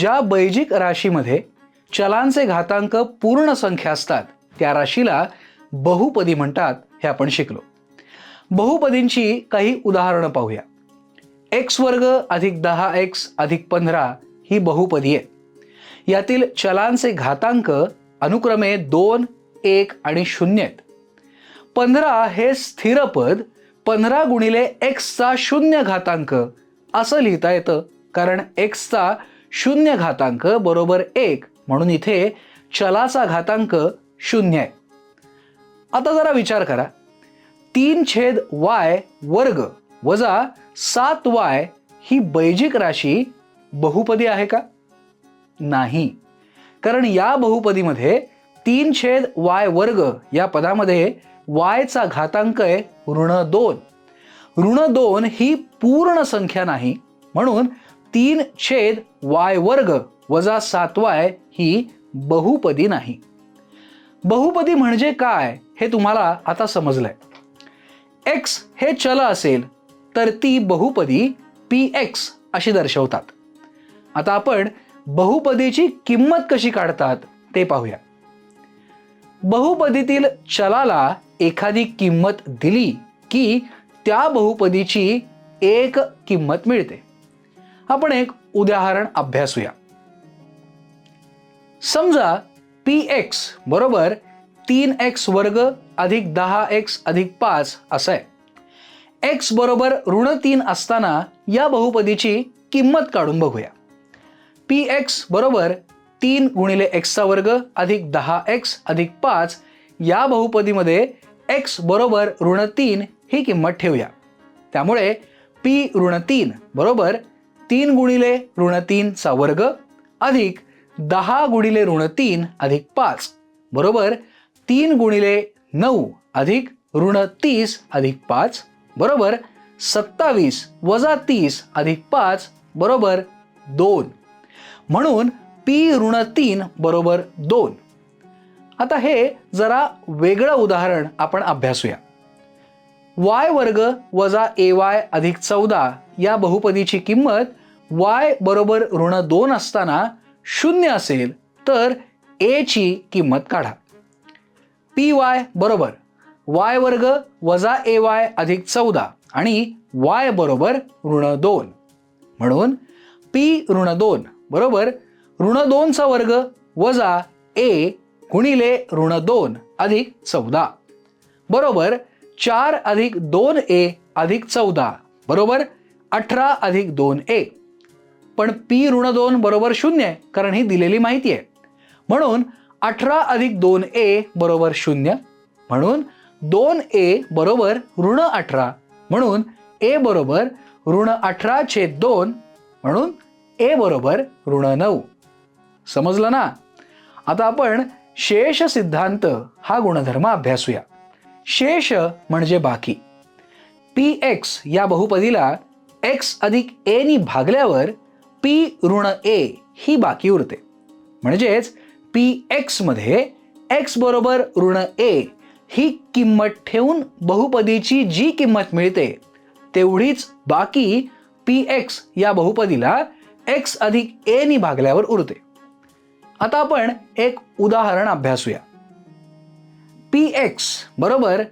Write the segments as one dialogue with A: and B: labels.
A: ज्या बैजिक राशीमध्ये चलांचे घातांक पूर्ण संख्या असतात त्या राशीला बहुपदी म्हणतात हे आपण शिकलो. बहुपदींची काही उदाहरणं पाहूया. एक्स वर्ग अधिक दहा एक्स अधिक पंधरा ही बहुपदी आहे. यातील चलांचे घातांक अनुक्रमे दोन एक आणि शून्य आहेत. पंधरा हे स्थिर पद पंधरा गुणिले एक्सचा शून्य घातांक असं लिहिता येतं कारण एक्सचा शून्य घातांक बरोबर एक म्हणून इथे चलाचा घातांक शून्य आहे. आता जरा विचार करा. तीन छेद वाय वर्ग वजा सात वाय ही बैजिक राशी बहुपदी आहे का? नाही. कारण या बहुपदीमध्ये तीन छेद वाय वर्ग या पदामध्ये वायचा घातांक आहे ऋण दोन. ऋण दोन ही पूर्ण संख्या नाही. म्हणून तीन छेद वाय वर्ग वजा सात वाय ही बहुपदी नाही. बहुपदी म्हणजे काय हे तुम्हाला आता समजलंय. एक्स हे चल असेल तर ती बहुपदी पी एक्स अशी दर्शवतात. आता आपण बहुपदीची किंमत कशी काढतात ते पाहूया. बहुपदीतील चलाला एखादी किंमत दिली की त्या बहुपदीची एक किंमत मिळते. आपण एक उदाहरण अभ्यासूया. समजा पी एक्स बरोबर तीन एक्स वर्ग अधिक दहा एक्स अधिक पाच असं आहे. एक्स बरोबर ऋण तीन असताना या बहुपदीची किंमत काढून बघूया. पी एक्स बरोबर तीन गुणिले एक्सचा वर्ग अधिक दहा एक्स अधिक पाच या बहुपदीमध्ये एक्स बरोबर ऋण तीन ही किंमत ठेवूया. त्यामुळे पी ऋण तीन बरोबर तीन गुणिले ऋण तीनचा वर्ग अधिक दहा गुणिले ऋण तीन अधिक पाच. बरोबर? तीन गुणिले नऊ अधिक ऋण तीस अधिक पाच. बरोबर? सत्तावीस वजा तीस अधिक पाच. बरोबर? दोन. म्हणून पी ऋण तीन बरोबर दोन. आता हे जरा वेगळं उदाहरण आपण अभ्यासूया. वाय वर्ग वजा ए वाय अधिक चौदा या बहुपदीची किंमत वाय बरोबर ऋण दोन असताना शून्य असेल तर एची किंमत काढा. पी वाय बरोबर वाय वर्ग वजा ए वाय अधिक चौदा आणि वाय बरोबर ऋण दोन. म्हणून पी ऋण दोन बरोबर ऋण दोनचा वर्ग वजा ए गुणिले ऋण दोन अधिक चौदा. बरोबर चार अधिक दोन ए अधिक चौदा बरोबर अठरा अधिक दोन ए पण पी ऋण दोन बरोबर शून्य आहे कारण ही दिलेली माहिती आहे. म्हणून अठरा अधिक दोन ए बरोबर शून्य म्हणून दोन ए बरोबर ऋण अठरा म्हणून ए बरोबर ऋण अठरा छेद दोन म्हणून ए बरोबर ऋण नऊ. समजलं ना? आता आपण शेष सिद्धांत हा गुणधर्म अभ्यासूया. शेष म्हणजे बाकी. पी एक्स या बहुपदीला एक्स अधिक एनी भागल्यावर पी ऋण ए ही बाकी उरते. म्हणजेच पी एक्समध्ये एक्स बरोबर ऋण ए ही किंमत ठेवून बहुपदीची जी किंमत मिळते तेवढीच बाकी पी एक्स या बहुपदीला एक्स अधिक ए भागल्यावर उरते. आता आपण एक उदाहरण अभ्यासूया. पी एक्स बरोबर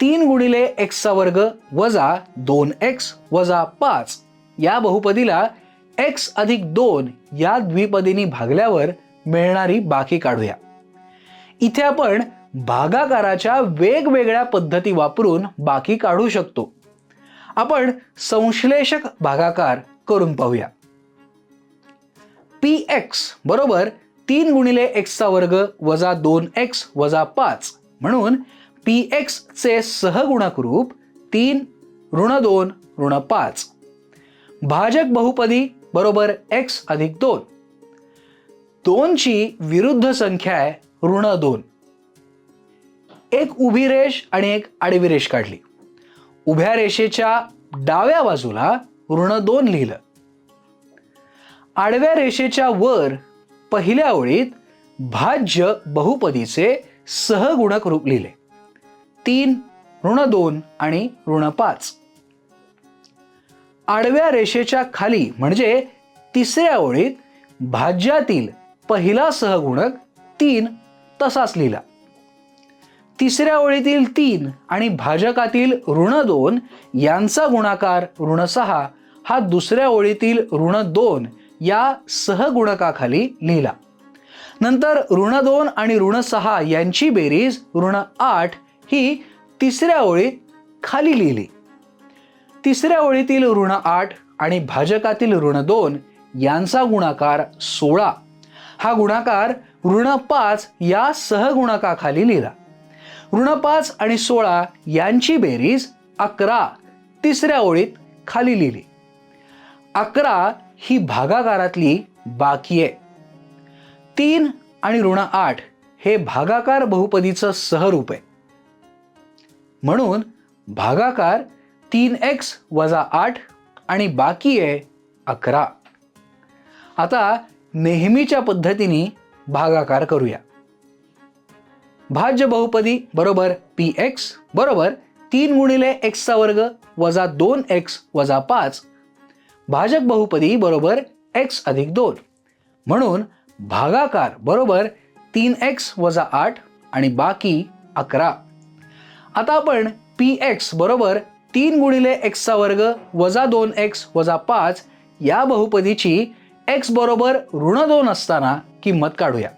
A: तीन गुणिले एक्सचा वर्ग वजा दोन एक्स वजा पाच या बहुपदीला एक्स अधिक दोन या द्विपदीनी भागल्यावर मिळणारी बाकी काढूया. इथे आपण भागाकाराच्या वेगवेगळ्या पद्धती वापरून बाकी काढू शकतो. आपण संश्लेषक भागाकार करून पाहूया. पी एक्स बरोबर तीन गुणिले एक्सचा वर्ग वजा दोन एक्स वजा पाच म्हणून पी एक्सचे सहगुणक रूप तीन ऋण दोन ऋण पाच. भाजक बहुपदी बरोबर एक्स अधिक दोन. दोनची विरुद्ध संख्या आहे ऋण दोन. एक उभी रेष आणि एक आडवी रेष काढली. उभ्या रेषेच्या डाव्या बाजूला ऋण दोन लिहिलं. आडव्या रेषेच्या वर पहिल्या ओळीत भाज्य बहुपदीचे सहगुणक रूप लिहिले. तीन ऋण दोन आणि ऋण पाच. आडव्या रेषेच्या खाली म्हणजे तिसऱ्या ओळीत भाज्यातील पहिला सहगुणक तीन तसाच लिहिला. तिसऱ्या ओळीतील तीन आणि भाजकातील ऋण दोन यांचा गुणाकार ऋण सहा हा दुसऱ्या ओळीतील ऋण दोन या सहगुणकाखाली लिहिला. नंतर ऋण दोन आणि ऋण सहा यांची बेरीज ऋण आठ ही तिसऱ्या ओळीत खाली लिहिली. तिसऱ्या ओळीतील ऋण आठ आणि भाजकातील ऋण दोन यांचा गुणाकार सोळा. हा गुणाकार ऋण पाच या सहगुणकाखाली लिहिला. ऋण पाच आणि सोळा यांची बेरीज अकरा तिसऱ्या ओळीत खाली लिहिली. अकरा ही भागाकारातली बाकी आहे. तीन आणि ऋण आठ हे भागाकार बहुपदीचं सहरूप आहे. म्हणून भागाकार तीन एक्स वजा आठ आणि बाकी आहे अकरा. आता नेहमीच्या पद्धतीने भागाकार करूया. भाज्य बहुपदी बरोबर पी एक्स बरोबर तीन गुणिले एक्सचा वर्ग वजा दोन एक्स वजा पाच. भाजक बहुपदी बरोबर एक्स अधिक दोन. म्हणून भागाकार बरोबर तीन एक्स वजा आठ आणि बाकी अकरा. आता आपण पी एक्स बरोबर तीन गुणिले एक्सचा वर्ग वजा दोन एक्स वजा पाच या बहुपदीची एक्स बरोबर ऋण दोन असताना किंमत काढूया.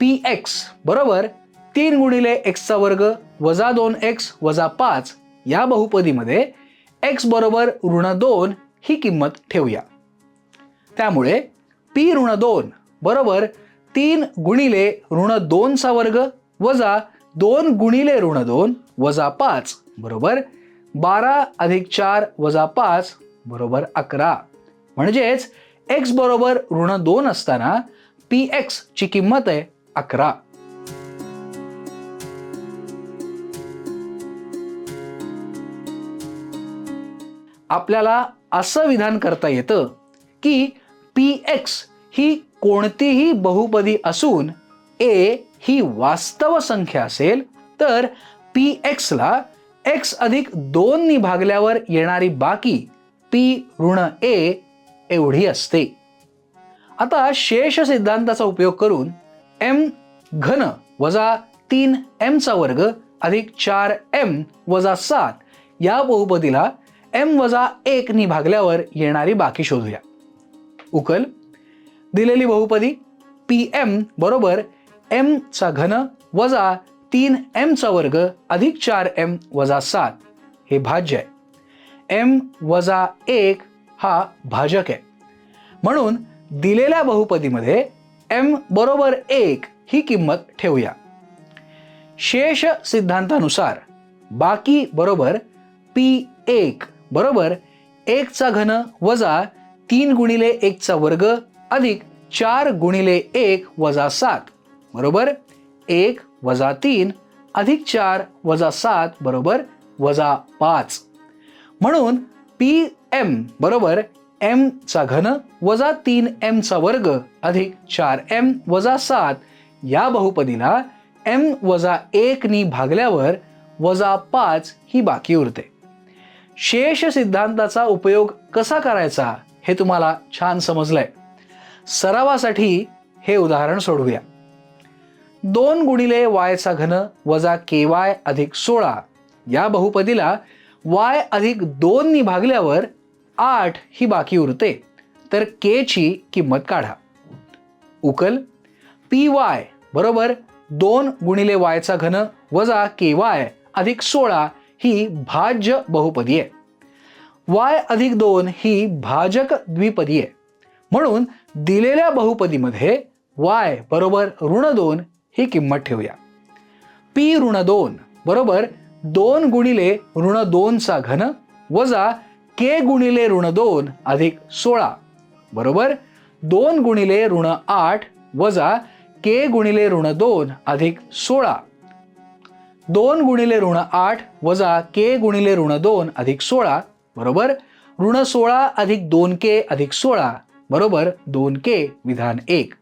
A: पी एक्स बरोबर तीन गुणिले एक्सचा वर्ग वजा दोन एक्स वजा पाच या बहुपदीमध्ये एक्स बरोबर ऋण दोन ही किंमत ठेवूया. त्यामुळे पी ऋण दोन बरोबर तीन गुणिले ऋण दोनचा वर्ग वजा दोन गुणिले ऋण दोन वजा पाच बरोबर बारा अधिक चार वजा पाच बरोबर अकरा. म्हणजेच एक्स बरोबर ऋण दोन असताना पी एक्स ची किंमत आहे अकरा. आपल्याला असं विधान करता येतं की पी एक्स ही कोणतीही बहुपदी असून ए ही वास्तव संख्या असेल तर पी एक्सला एक्स अधिक दोननी भागल्यावर येणारी बाकी पी ऋण ए एवढी असते. आता शेष सिद्धांताचा उपयोग करून एम घन वजा तीन एमचा वर्ग अधिक चार एम वजा सात या बहुपदीला एम वजा एकनी भागल्यावर येणारी बाकी शोधूया. उकल. दिलेली बहुपदी पी एम बरोबर एमचा घन वजा तीन एमचा वर्ग अधिक चार एम वजा सात हे भाज्य आहे. एम वजा एक हा भाजक आहे. म्हणून दिलेल्या बहुपदीमध्ये एम बरोबर एक ही किंमत ठेवूया. शेष सिद्धांतानुसार बाकी बरोबर पी एक बरोबर एकचा घन वजा तीन गुणिले एकचा वर्ग अधिक चार गुणिले एक वजा सात बरोबर एक वजा तीन अधिक चार वजा सात बरोबर वजा पाच. म्हणून पी एम बरोबर एम चा घन वजा तीन एम चा वर्ग अधिक चार एम वजा सात या बहुपदीला एम वजा एकनी भागल्यावर वजा पाच ही बाकी उरते. शेष सिद्धांताचा उपयोग कसा करायचा हे तुम्हाला छान समजलंय. सरावासाठी हे उदाहरण सोडवूया. दोन गुणिले वायचा घन वजा के वाय अधिक सोळा. या बहुपदीला वाय अधिक दोननी भागल्यावर आठ ही बाकी उरते. तर केची किंमत काढा. उकल. पी वाय बरोबर दोन गुणिले वायचा घन वजा के वाय अधिक सोळा ही भाज्य बहुपदी आहे. वाय अधिक दोन ही भाजक द्विपदी आहे. म्हणून दिलेल्या बहुपदीमध्ये वाय बरोबर ऋण दोन ही किंमत ठेवूया. पी ऋण दोन बरोबर? दोन गुणिले ऋण दोनचा घन वजा के गुणिले ऋण दोन अधिक सोळा बरोबर? दोन गुणिले ऋण आठ वजा के गुणिले ऋण दोन अधिक सोळा. दोन गुणिले ऋण आठ वजा के गुणिले ऋण दोन अधिक सोळा बरोबर? ऋण सोळा अधिक दोन के अधिक सोळा बरोबर? दोन के विधान एक.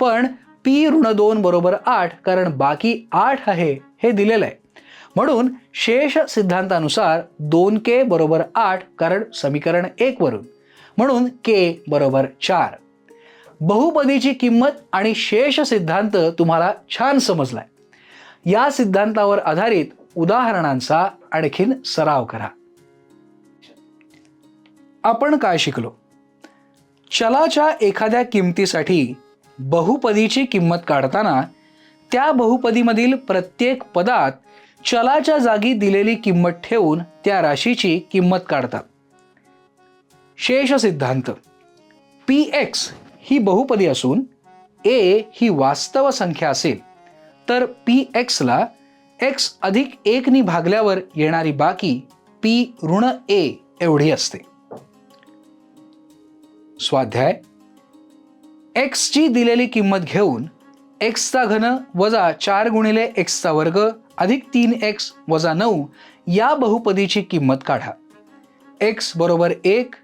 A: पण पी ऋण दोन बरोबर आठ कारण बाकी आठ आहे हे दिलेलं आहे. म्हणून शेष सिद्धांतानुसार दोन के बरोबर आठ कारण समीकरण एक वरून. म्हणून के बरोबर चार. बहुपदीची किंमत आणि शेष सिद्धांत तुम्हाला छान समजलाय. या सिद्धांतावर आधारित उदाहरणांचा आणखीन सराव करा. आपण काय शिकलो? चलाच्या एखाद्या किमतीसाठी बहुपदीची किंमत काढताना त्या बहुपदीमधील प्रत्येक पदात चलाच्या जागी दिलेली किंमत ठेवून त्या राशीची किंमत काढतात. शेष सिद्धांत. पी एक्स ही बहुपदी असून ए ही वास्तव संख्या असेल तर पी एक्सला एक्स अधिक एकनी भागल्यावर येणारी बाकी पी ऋण ए एवढी असते. स्वाध्याय एक्सची दिलेली किंमत घेऊन एक्सचा घन वजा चार गुणिले एक्सचा वर्ग अधिक तीन एक्स वजा नऊ या बहुपदीची किंमत काढा. एक्स बरोबर एक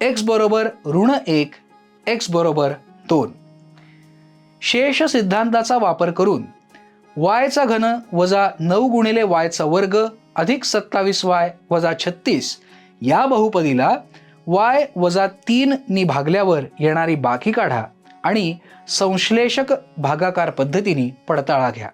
A: एक्स बरोबर ऋण एक एक्स बरोबर दोन. शेष सिद्धांताचा वापर करून वायचा घन वजा नऊ गुणिले वायचा वर्ग अधिक सत्तावीस वाय वजा छत्तीस या बहुपदीला वाय वजा तीन नी भागल्यावर येणारी बाकी काढा आणि संश्लेषक भागाकार पद्धतीने पडताळा घ्या.